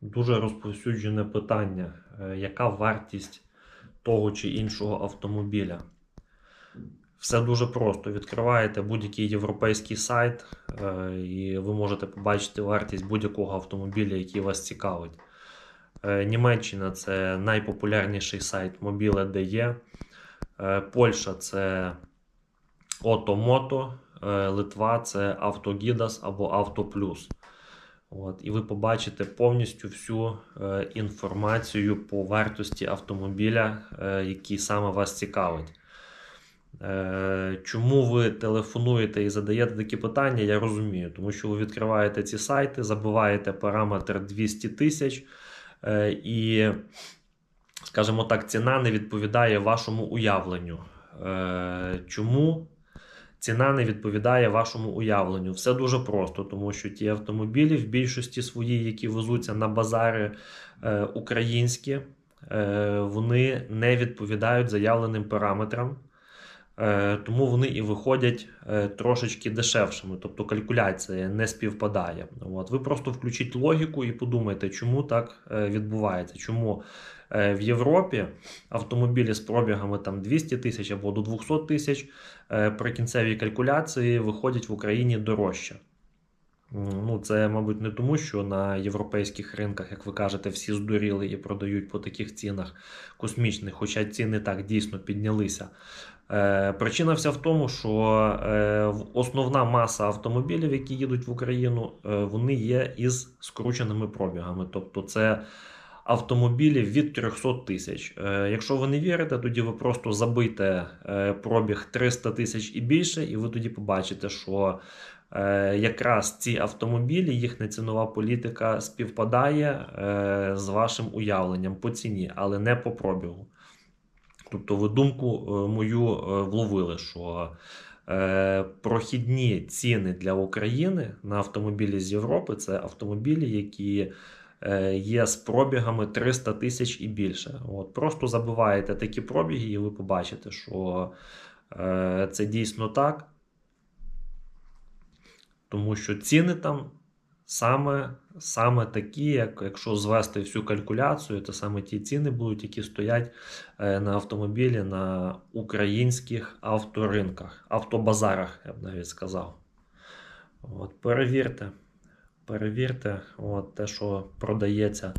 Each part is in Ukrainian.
дуже розповсюджене питання, е, яка вартість того чи іншого автомобіля. Все дуже просто. Відкриваєте будь-який європейський сайт, е, і ви можете побачити вартість будь-якого автомобіля, який вас цікавить. Е, Німеччина це найпопулярніший сайт Mobile.de. Е, Польща це Отомото, Литва це Автогідас або Автоплюс. От, і ви побачите повністю всю е, інформацію по вартості автомобіля, е, який саме вас цікавить. Е, чому ви телефонуєте і задаєте такі питання, я розумію. Тому що ви відкриваєте ці сайти, забиваєте параметр 200 тисяч, е, і, скажімо так, ціна не відповідає вашому уявленню. Е, чому? Ціна не відповідає вашому уявленню. Все дуже просто, тому що ті автомобілі в більшості свої, які везуться на базари е, українські, е, вони не відповідають заявленим параметрам. Е, тому вони і виходять е, трошечки дешевшими, тобто калькуляція не співпадає. От. Ви просто включіть логіку і подумайте, чому так е, відбувається. Чому в Європі автомобілі з пробігами там 200 тисяч або до 200 тисяч при кінцевій калькуляції виходять в Україні дорожче. Ну, це, мабуть, не тому, що на європейських ринках, як ви кажете, всі здуріли і продають по таких цінах космічних, хоча ціни так дійсно піднялися. Е, причина вся в тому, що е, основна маса автомобілів, які їдуть в Україну, е, вони є із скрученими пробігами. Тобто це автомобілі від 300 тисяч. Е, якщо ви не вірите, тоді ви просто забийте е, пробіг 300 тисяч і більше, і ви тоді побачите, що якраз ці автомобілі, їхня цінова політика співпадає е, з вашим уявленням по ціні, але не по пробігу. Тобто, ви думку е, мою е, вловили, що е, прохідні ціни для України на автомобілі з Європи це автомобілі, які е, є з пробігами 300 тисяч і більше. От, просто забиваєте такі пробіги, і ви побачите, що е, це дійсно так. Тому що ціни там саме, саме такі, як якщо звести всю калькуляцію, то саме ті ціни будуть, які стоять е, на автомобілі на українських авторинках, автобазарах, я б навіть сказав. От, перевірте, перевірте, от, те, що продається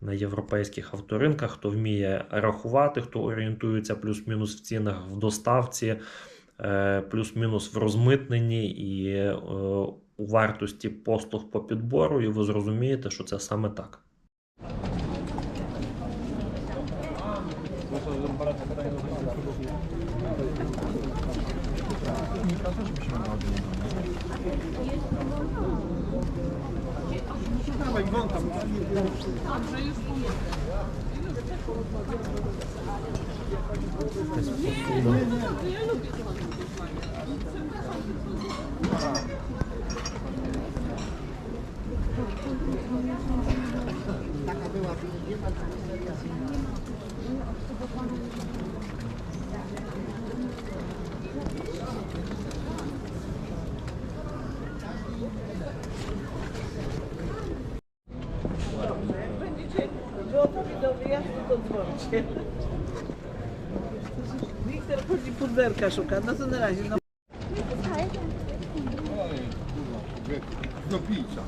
на європейських авторинках, хто вміє рахувати, хто орієнтується плюс-мінус в цінах в доставці, плюс-мінус в розмитненні і е, у вартості послуг по підбору, і ви зрозумієте, що це саме так. Będziecie gotowi do wyjazdu, to dzwoncie. Wiktor chodzi puderka szuka, no to na razie. No. Do picia.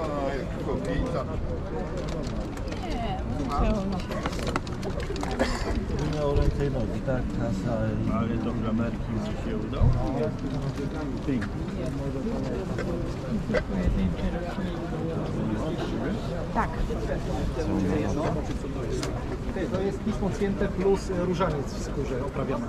A, jak do picia. Miał ręce i nogi, tak? Kasa i... Ale do klamerki ci się udało? To jest pismo cięte plus różaniec w skórze oprawiany.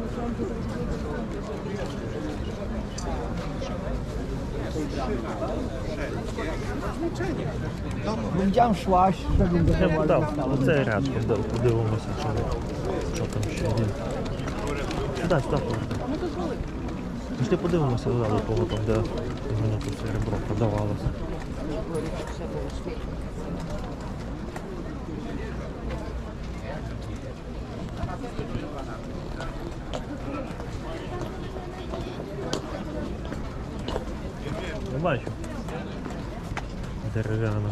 No widziałem szłaś, żebym do tego Так, оцей ряд подив- подивимося, що, що там ще є. Сюди, сюди. Пішли подивимося до того, там, де воно тут серебро продавалося. бачу. Дерев'яна.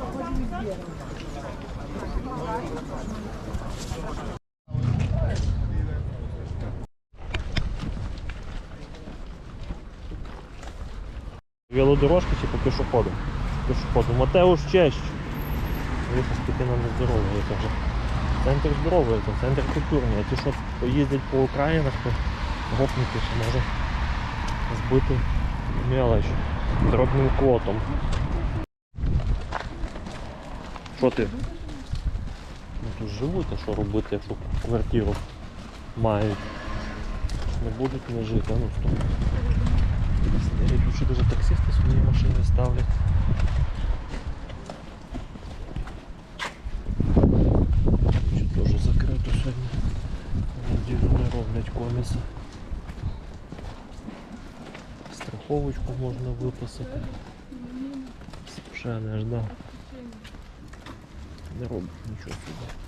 robić. Велодорожки чи по пішоходу? Пішоходу. Матеуш честь. Дивіться, скільки нам не здоровується вже. Центр здоровується, центр культурний. А ті, що поїздять по Українах, то гопнути ще може збити мелоч дробним клотом. Що ти? Ну тут живуть, а що робити, якщо квартиру мають. Не будуть не жити, а ну стоп. Ще даже таксисти свої машини ставлять. Теж закрито сьогодні. Неділю не роблять коміси. Страховочку можна виписати. Не робить нічого сюди.